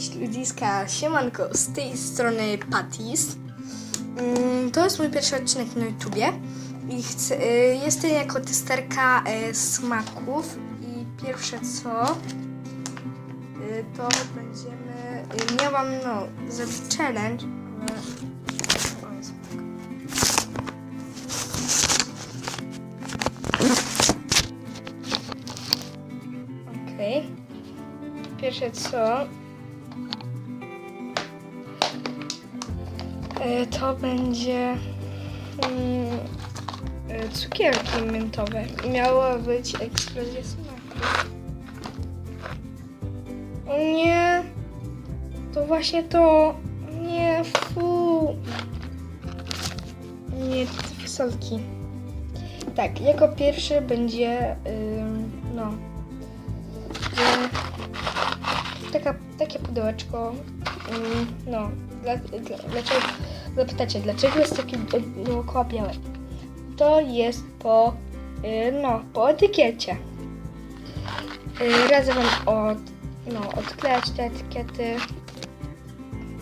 Cześć ludziska, siemanko, z tej strony Patis. Mm, To jest mój pierwszy odcinek na YouTubie i chcę, y, jestem jako testerka y, smaków i pierwsze co y, to będziemy, miałam no zrobić challenge. Okej. Pierwsze co To będzie mm, e, cukierki miętowe. Miała być eksplozja smaku. O nie! To właśnie to! Nie, fu! Nie, te fasolki. Tak, jako pierwszy będzie ym, no taka, takie pudełeczko ym, no dla, dla, dlaczego zapytacie, dlaczego jest taki do- dookoła białe? To jest po, y, no, po etykiecie. Y, Radzę wam od, no, odklejać te etykiety.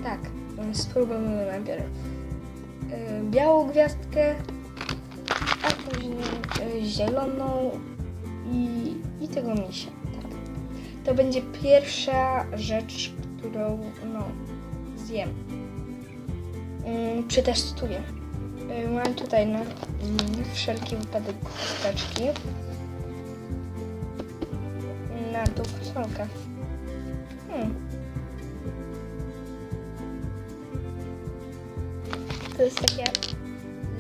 Tak, spróbujmy najpierw y, białą gwiazdkę, a później zieloną i, i tego misia. To będzie pierwsza rzecz, którą no, zjem. Mm, przetestuję. Y, Mam tutaj na mm, wszelki wypadek chusteczki. Na tą fasolkę. Hmm. To jest takie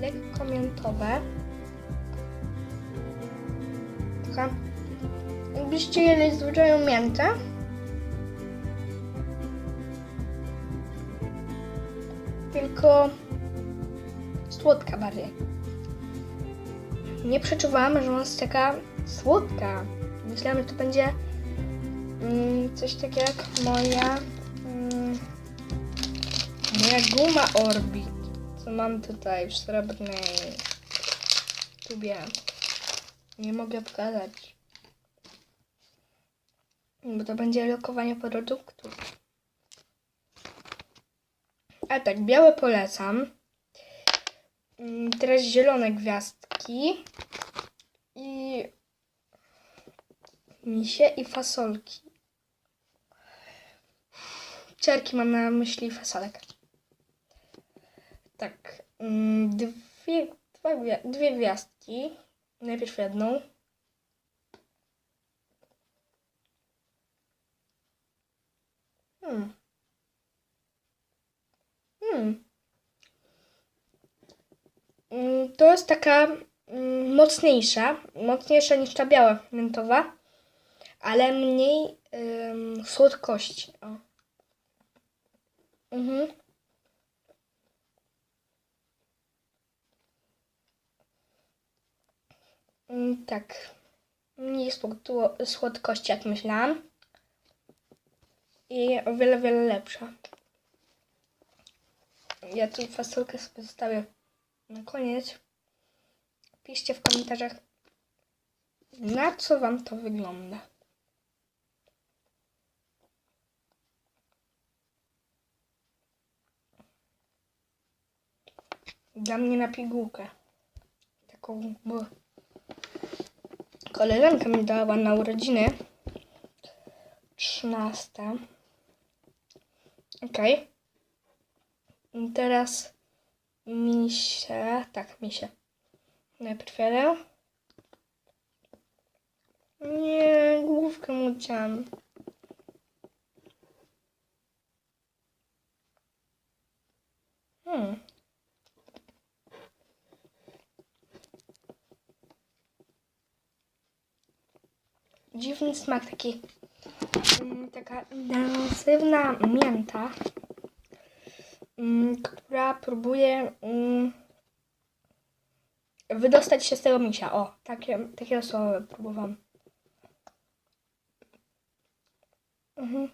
lekko miętowe. Taka. Jakbyście jedli zwyczajną miętę. tylko słodka bardziej. Nie przeczuwałam, że ona jest taka słodka. Myślałam, że to będzie mm, coś takiego jak moja mm, moja guma Orbit, co mam tutaj w srebrnej tubie. Nie mogę pokazać. Bo to będzie lokowanie produktów. A tak, białe polecam. Mm, Teraz zielone gwiazdki. I misie i fasolki. Czerki mam na myśli fasolek. Tak. mm, Dwie, dwie gwiazdki. Najpierw jedną. Hmm. Hmm. Mm, To jest taka mm, mocniejsza, mocniejsza niż ta biała miętowa, ale mniej ym, słodkości. O. Mhm. Mm, Tak. Mniej słodko- słodkości, jak myślałam. I o wiele, wiele lepsza. Ja tu fasolkę sobie zostawię na koniec. Piszcie w komentarzach, na co Wam to wygląda. Dla mnie na pigułkę. Taką, bo koleżanka mi dała na urodziny. 13. Okej. I Teraz misie, tak, misie. Najpierw jeden. Nie, główkę mu chciałam. Hmm. Dziwny smak, taki Mm, taka intensywna mięta, mm, która próbuje mm, wydostać się z tego misia. O, takie, takie słowo próbowałam. Mhm.